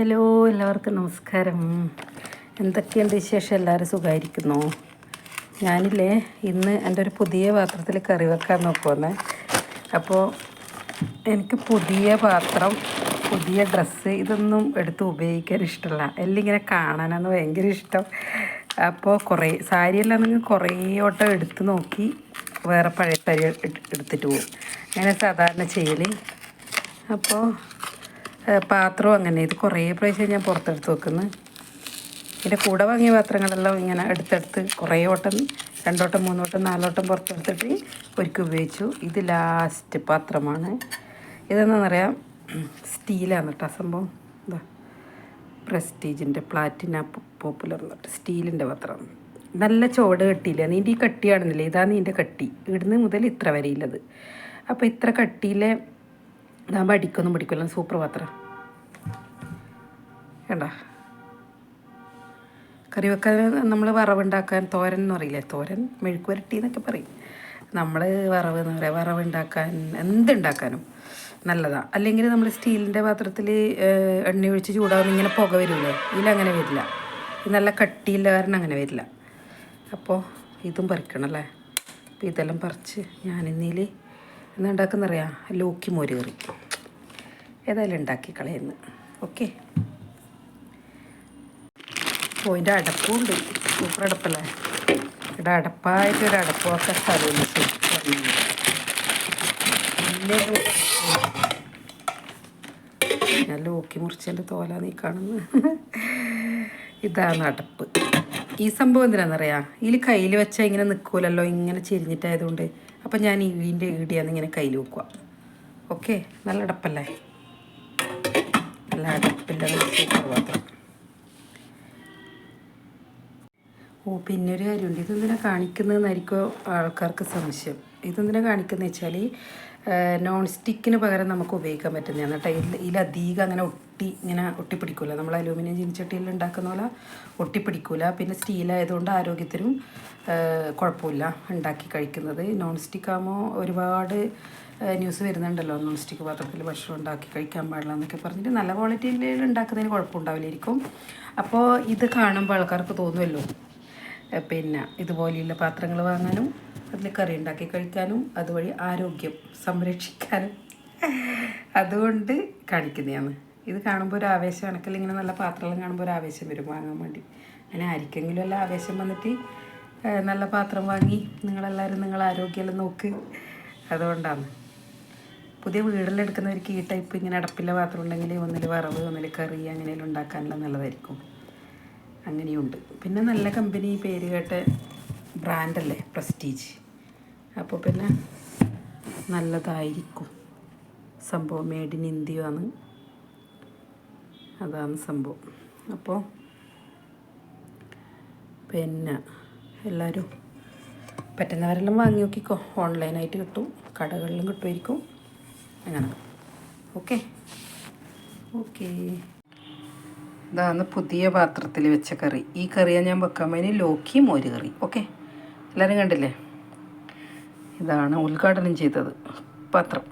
Hello എല്ലാവർക്കും നമസ്കാരം. എന്തൊക്കെയുണ്ട് വിശേഷം? എല്ലാവരും സുഖമായിരിക്കുന്നു ഞാനില്ലേ ഇന്ന് എന്റെ ഒരു പുതിയ പാത്രത്തിൽ കറി വെക്കാൻ നോക്കുവന്നേ അപ്പോൾ എനിക്ക് പുതിയ പാത്രം പുതിയ ഡ്രസ്സ് ഇതൊന്നും എടുത്ത് ഉപയോഗിക്കാൻ ഇഷ്ടമല്ല. എല്ലാം ഇങ്ങനെ കാണാനാണ് ഭയങ്കര ഇഷ്ടം. അപ്പോൾ കുറേ സാരിയെല്ലാം നിങ്ങൾ കുറേ വട്ടം എടുത്ത് നോക്കി വേറെ പഴയ സാരി എടുത്തിട്ട് പോകും. അങ്ങനെ സാധാരണ ചെയ്യൽ അപ്പോൾ പാത്രവും അങ്ങനെ. ഇത് കുറേ പ്രാവശ്യം ഞാൻ പുറത്തെടുത്ത് വെക്കുന്നു. ഇതിന്റെ കൂടെ വാങ്ങിയ പാത്രങ്ങളെല്ലാം ഇങ്ങനെ എടുത്തെടുത്ത് കുറേ ഓട്ടം രണ്ടോട്ടം മൂന്നോട്ടം നാലോട്ടം പുറത്തെടുത്തിട്ട് ഒരുക്കി ഉപയോഗിച്ചു. ഇത് ലാസ്റ്റ് പാത്രമാണ്. ഇതെന്താണെന്ന് പറയാം സ്റ്റീലാണ് കേട്ടോ സംഭവം. എന്താ പ്രസ്റ്റീജിന്റെ പ്ലാറ്റിന പോപ്പുലർ എന്നിട്ട് സ്റ്റീലിന്റെ പാത്രം. നല്ല ചോട് കട്ടിയില്ല? നിന്റെ ഈ കട്ടിയാണെന്നില്ല ഇതാണ് നിന്റെ കട്ടി. ഇവിടുന്ന് മുതൽ ഇത്ര വരെയുള്ളത് അപ്പോൾ ഇത്ര കട്ടിയിലെ ഇതാകുമ്പോൾ അടിക്കൊന്നും പിടിക്കില്ല സൂപ്പർ പാത്രം കണ്ട? കറി വെക്കാൻ നമ്മൾ വറവുണ്ടാക്കാൻ തോരൻ എന്ന് പറയില്ലേ? തോരൻ മെഴുക്ക് വരട്ടി എന്നൊക്കെ പറയും. നമ്മൾ വറവ് എന്ന് പറയാം വറവുണ്ടാക്കാൻ എന്തുണ്ടാക്കാനും നല്ലതാണ് അല്ലെങ്കിൽ നമ്മൾ സ്റ്റീലിന്റെ പാത്രത്തിൽ എണ്ണ ഒഴിച്ച് ചൂടാകുമ്പോൾ ഇങ്ങനെ പുക വരില്ലേ ഇതിലങ്ങനെ വരില്ല. ഇത് നല്ല കട്ടിയില്ല കാരണം അങ്ങനെ വരില്ല. അപ്പോൾ ഇതും പറിക്കണം അല്ലേ? അപ്പോൾ ഇതെല്ലാം പറിച്ച് ഞാനിന്നീൽ എന്താ ഉണ്ടാക്കുന്നറിയാം? ലോക്കി മോര് കറി. ഏതായാലും ഉണ്ടാക്കി കളയുന്നു. ഓക്കെ. ഓ ഇതിന്റെ അടപ്പും ഉണ്ട്. സൂപ്പർ അടപ്പല്ലേ? ഇവിടെ അടപ്പായിട്ട് ഒരു അടപ്പൊക്കെ സ്ഥലമില്ല. ഞാൻ ലോക്കി മുറിച്ചതിന്റെ തോല നീ കാണുന്നത് ഇതാണ് അടപ്പ്. ഈ സംഭവം എന്തിനാണെന്നറിയാം ഇതിൽ കയ്യിൽ വെച്ചാൽ ഇങ്ങനെ നിൽക്കൂലല്ലോ ഇങ്ങനെ ചെരിഞ്ഞിട്ടായതുകൊണ്ട്. അപ്പം ഞാൻ ഇതിന്റെ ഈടിയാന്ന് ഇങ്ങനെ കയ്യിൽ വെക്കുക ഓക്കെ നല്ല അടപ്പല്ലേ? നല്ല ഓ പിന്നെ ഒരു കാര്യമുണ്ട്. ഇതെന്തിനാ കാണിക്കുന്നതെന്നായിരിക്കും ആൾക്കാർക്ക് സംശയം. ഇതെന്തിനാ കാണിക്കുന്നത് വെച്ചാൽ നോൺ സ്റ്റിക്കിന് പകരം നമുക്ക് ഉപയോഗിക്കാൻ പറ്റുന്നതാണ് കേട്ടോ. ഇതിൽ ഇതിലധികം അങ്ങനെ ഒട്ടി ഇങ്ങനെ ഒട്ടിപ്പിടിക്കില്ല നമ്മൾ അലൂമിനിയം ചീനിച്ചട്ടിയിൽ ഉണ്ടാക്കുന്ന പോലെ ഒട്ടിപ്പിടിക്കില്ല പിന്നെ സ്റ്റീലായതുകൊണ്ട് ആരോഗ്യത്തിനും കുഴപ്പമില്ല ഉണ്ടാക്കി കഴിക്കുന്നത്. നോൺ സ്റ്റിക്ക് ആകുമ്പോൾ ഒരുപാട് ന്യൂസ് വരുന്നുണ്ടല്ലോ. നോൺ സ്റ്റിക്ക് പാത്രത്തിൽ ഭക്ഷണം ഉണ്ടാക്കി കഴിക്കാൻ പാടില്ല എന്നൊക്കെ പറഞ്ഞിട്ട് നല്ല ക്വാളിറ്റിയിൽ ഉണ്ടാക്കുന്നതിന് കുഴപ്പമുണ്ടാവില്ലായിരിക്കും. അപ്പോൾ ഇത് കാണുമ്പോൾ ആൾക്കാർക്ക് തോന്നുമല്ലോ പിന്നെ ഇതുപോലെയുള്ള പാത്രങ്ങൾ വാങ്ങാനും അതിൽ കറി ഉണ്ടാക്കി കഴിക്കാനും അതുവഴി ആരോഗ്യം സംരക്ഷിക്കാനും. അതുകൊണ്ട് കാണിക്കുന്നതാണ്. ഇത് കാണുമ്പോൾ ഒരു ആവേശം കണക്കിൽ ഇങ്ങനെ നല്ല പാത്രമെല്ലാം കാണുമ്പോൾ ഒരു ആവേശം വരും വാങ്ങാൻ വേണ്ടി. അങ്ങനെ ആർക്കെങ്കിലും എല്ലാം ആവേശം വന്നിട്ട് നല്ല പാത്രം വാങ്ങി നിങ്ങളെല്ലാവരും നിങ്ങൾ ആരോഗ്യമെല്ലാം നോക്ക്. അതുകൊണ്ടാണ്. പുതിയ വീടെല്ലാം എടുക്കുന്നവർക്ക് ഈ ടൈപ്പ് ഇങ്ങനെ അടപ്പിലെ പാത്രം ഉണ്ടെങ്കിൽ ഒന്നിൽ വറവ് ഒന്നിൽ കറി അങ്ങനെയെല്ലാം ഉണ്ടാക്കാനെല്ലാം നല്ലതായിരിക്കും. അങ്ങനെയുണ്ട്. പിന്നെ നല്ല കമ്പനി പേര് കേട്ട ബ്രാൻഡല്ലേ പ്രസ്റ്റീജ് അപ്പോൾ പിന്നെ നല്ലതായിരിക്കും. സംഭവം മേഡ് ഇൻ ഇന്ത്യ ആണ്. അതാണ് സംഭവം. അപ്പോൾ പിന്നെ എല്ലാവരും പറ്റുന്നവരെല്ലാം വാങ്ങി നോക്കിക്കോ. ഓൺലൈനായിട്ട് കിട്ടും. കടകളിലും കിട്ടുമായിരിക്കും. അങ്ങനെ. ഓക്കെ ഓക്കേ ഇതാണ് പുതിയ പാത്രത്തിൽ വെച്ച കറി. ഈ കറിയാണ് ഞാൻ വെക്കാൻ വേണ്ടി ലോക്കി മോര് കറി. ഓക്കെ? എല്ലാവരും കണ്ടില്ലേ? ഇതാണ് ഉദ്ഘാടനം ചെയ്തത്. പാത്രം.